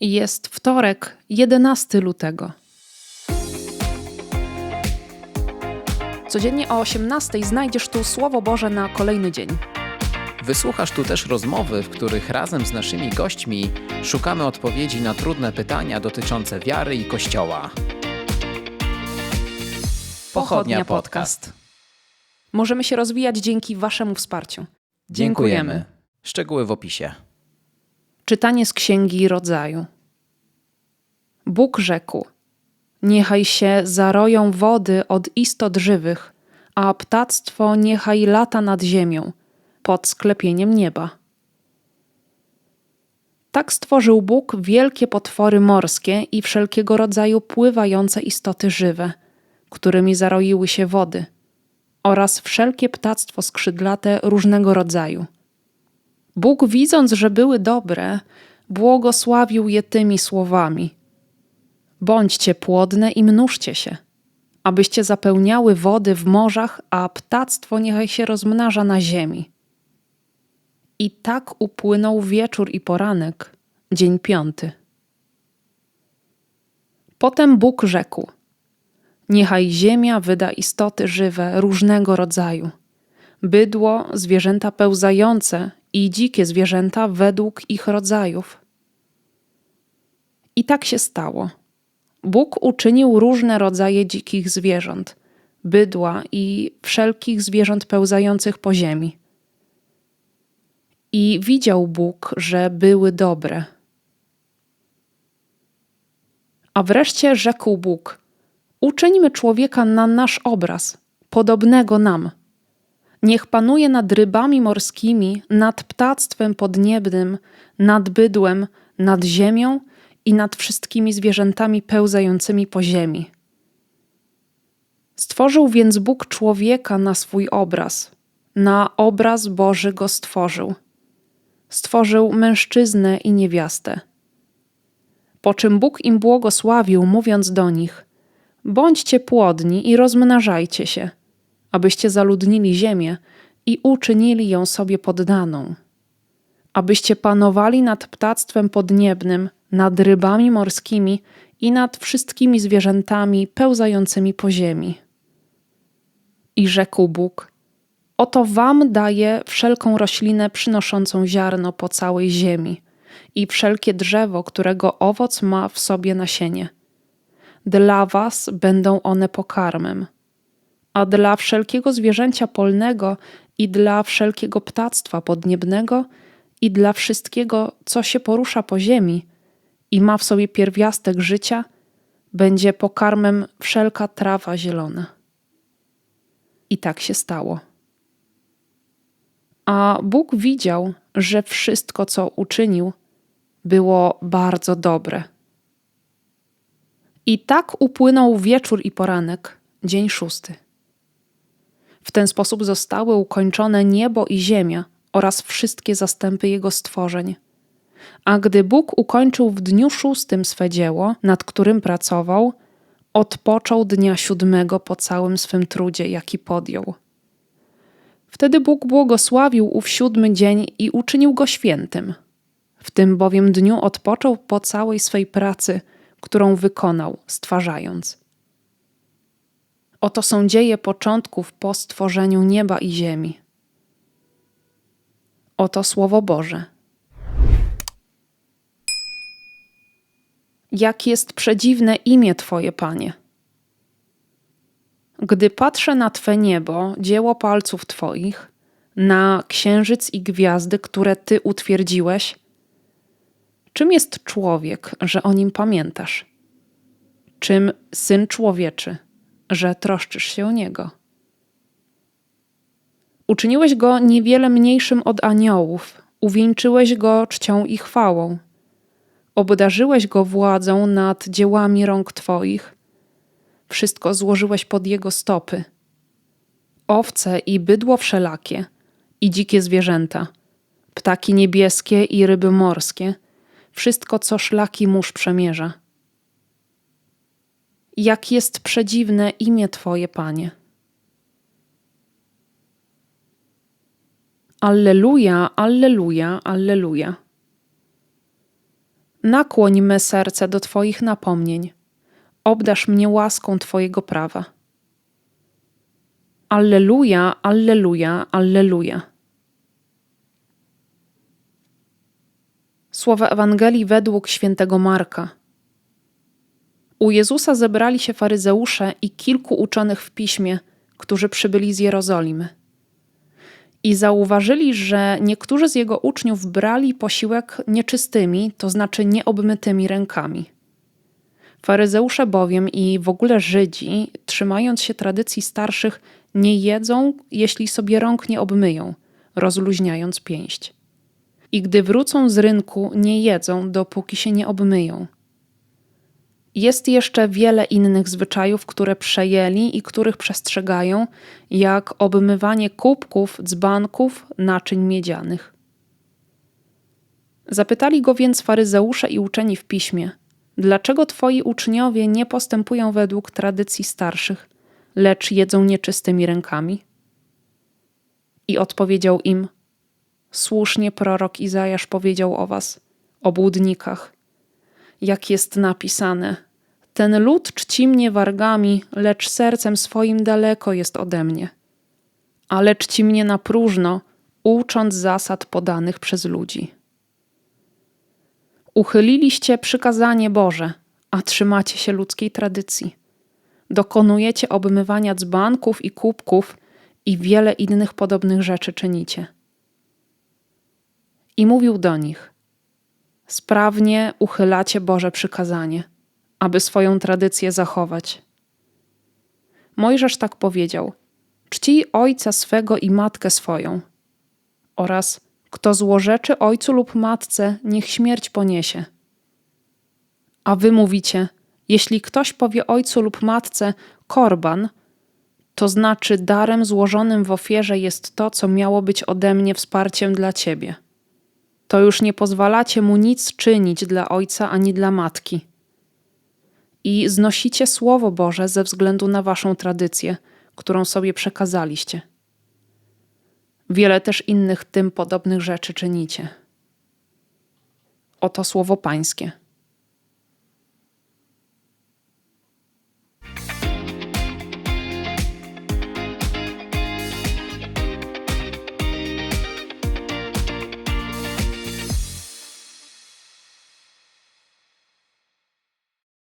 Jest wtorek, 11 lutego. Codziennie o 18 znajdziesz tu Słowo Boże na kolejny dzień. Wysłuchasz tu też rozmowy, w których razem z naszymi gośćmi szukamy odpowiedzi na trudne pytania dotyczące wiary i Kościoła. Pochodnia Podcast. Możemy się rozwijać dzięki Waszemu wsparciu. Dziękujemy. Szczegóły w opisie. Czytanie z Księgi Rodzaju. Bóg rzekł: Niechaj się zaroją wody od istot żywych, a ptactwo niechaj lata nad ziemią, pod sklepieniem nieba. Tak stworzył Bóg wielkie potwory morskie i wszelkiego rodzaju pływające istoty żywe, którymi zaroiły się wody, oraz wszelkie ptactwo skrzydlate różnego rodzaju. Bóg, widząc, że były dobre, błogosławił je tymi słowami: Bądźcie płodne i mnóżcie się, abyście zapełniały wody w morzach, a ptactwo niechaj się rozmnaża na ziemi. I tak upłynął wieczór i poranek, dzień piąty. Potem Bóg rzekł: Niechaj ziemia wyda istoty żywe różnego rodzaju, bydło, zwierzęta pełzające i dzikie zwierzęta według ich rodzajów. I tak się stało. Bóg uczynił różne rodzaje dzikich zwierząt, bydła i wszelkich zwierząt pełzających po ziemi. I widział Bóg, że były dobre. A wreszcie rzekł Bóg: Uczyńmy człowieka na nasz obraz, podobnego nam. Niech panuje nad rybami morskimi, nad ptactwem podniebnym, nad bydłem, nad ziemią i nad wszystkimi zwierzętami pełzającymi po ziemi. Stworzył więc Bóg człowieka na swój obraz. Na obraz Boży go stworzył. Stworzył mężczyznę i niewiastę. Po czym Bóg im błogosławił, mówiąc do nich: Bądźcie płodni i rozmnażajcie się, abyście zaludnili ziemię i uczynili ją sobie poddaną. Abyście panowali nad ptactwem podniebnym, nad rybami morskimi i nad wszystkimi zwierzętami pełzającymi po ziemi. I rzekł Bóg: Oto wam daję wszelką roślinę przynoszącą ziarno po całej ziemi i wszelkie drzewo, którego owoc ma w sobie nasienie. Dla was będą one pokarmem. A dla wszelkiego zwierzęcia polnego i dla wszelkiego ptactwa podniebnego i dla wszystkiego, co się porusza po ziemi i ma w sobie pierwiastek życia, będzie pokarmem wszelka trawa zielona. I tak się stało. A Bóg widział, że wszystko, co uczynił, było bardzo dobre. I tak upłynął wieczór i poranek, dzień szósty. W ten sposób zostały ukończone niebo i ziemia oraz wszystkie zastępy jego stworzeń. A gdy Bóg ukończył w dniu szóstym swe dzieło, nad którym pracował, odpoczął dnia siódmego po całym swym trudzie, jaki podjął. Wtedy Bóg błogosławił ów siódmy dzień i uczynił go świętym. W tym bowiem dniu odpoczął po całej swej pracy, którą wykonał, stwarzając. Oto są dzieje początków po stworzeniu nieba i ziemi. Oto Słowo Boże. Jak jest przedziwne imię Twoje, Panie. Gdy patrzę na Twe niebo, dzieło palców Twoich, na księżyc i gwiazdy, które Ty utwierdziłeś, czym jest człowiek, że o nim pamiętasz? Czym syn człowieczy, że troszczysz się o niego? Uczyniłeś go niewiele mniejszym od aniołów, uwieńczyłeś go czcią i chwałą. Obdarzyłeś go władzą nad dziełami rąk Twoich. Wszystko złożyłeś pod jego stopy. Owce i bydło wszelakie, i dzikie zwierzęta, ptaki niebieskie i ryby morskie, wszystko, co szlaki mórz przemierza. Jak jest przedziwne imię Twoje, Panie. Alleluja, alleluja, alleluja. Nakłoń me serce do Twoich napomnień. Obdasz mnie łaską Twojego prawa. Alleluja, alleluja, alleluja. Słowa Ewangelii według świętego Marka. U Jezusa zebrali się faryzeusze i kilku uczonych w piśmie, którzy przybyli z Jerozolimy. I zauważyli, że niektórzy z jego uczniów brali posiłek nieczystymi, to znaczy nieobmytymi rękami. Faryzeusze bowiem i w ogóle Żydzi, trzymając się tradycji starszych, nie jedzą, jeśli sobie rąk nie obmyją, rozluźniając pięść. I gdy wrócą z rynku, nie jedzą, dopóki się nie obmyją. Jest jeszcze wiele innych zwyczajów, które przejęli i których przestrzegają, jak obmywanie kubków, dzbanków, naczyń miedzianych. Zapytali go więc faryzeusze i uczeni w piśmie: Dlaczego twoi uczniowie nie postępują według tradycji starszych, lecz jedzą nieczystymi rękami? I odpowiedział im: Słusznie prorok Izajasz powiedział o was, obłudnikach jak jest napisane: Ten lud czci mnie wargami, lecz sercem swoim daleko jest ode mnie. Ale czci mnie na próżno, ucząc zasad podanych przez ludzi. Uchyliliście przykazanie Boże, a trzymacie się ludzkiej tradycji. Dokonujecie obmywania dzbanków i kubków i wiele innych podobnych rzeczy czynicie. I mówił do nich – sprawnie uchylacie Boże przykazanie, aby swoją tradycję zachować. Mojżesz tak powiedział: Czcij ojca swego i matkę swoją. Oraz kto złorzeczy ojcu lub matce, niech śmierć poniesie. A wy mówicie: Jeśli ktoś powie ojcu lub matce korban, to znaczy darem złożonym w ofierze jest to, co miało być ode mnie wsparciem dla ciebie to już nie pozwalacie mu nic czynić dla ojca ani dla matki. I znosicie Słowo Boże ze względu na waszą tradycję, którą sobie przekazaliście. Wiele też innych tym podobnych rzeczy czynicie. Oto słowo Pańskie.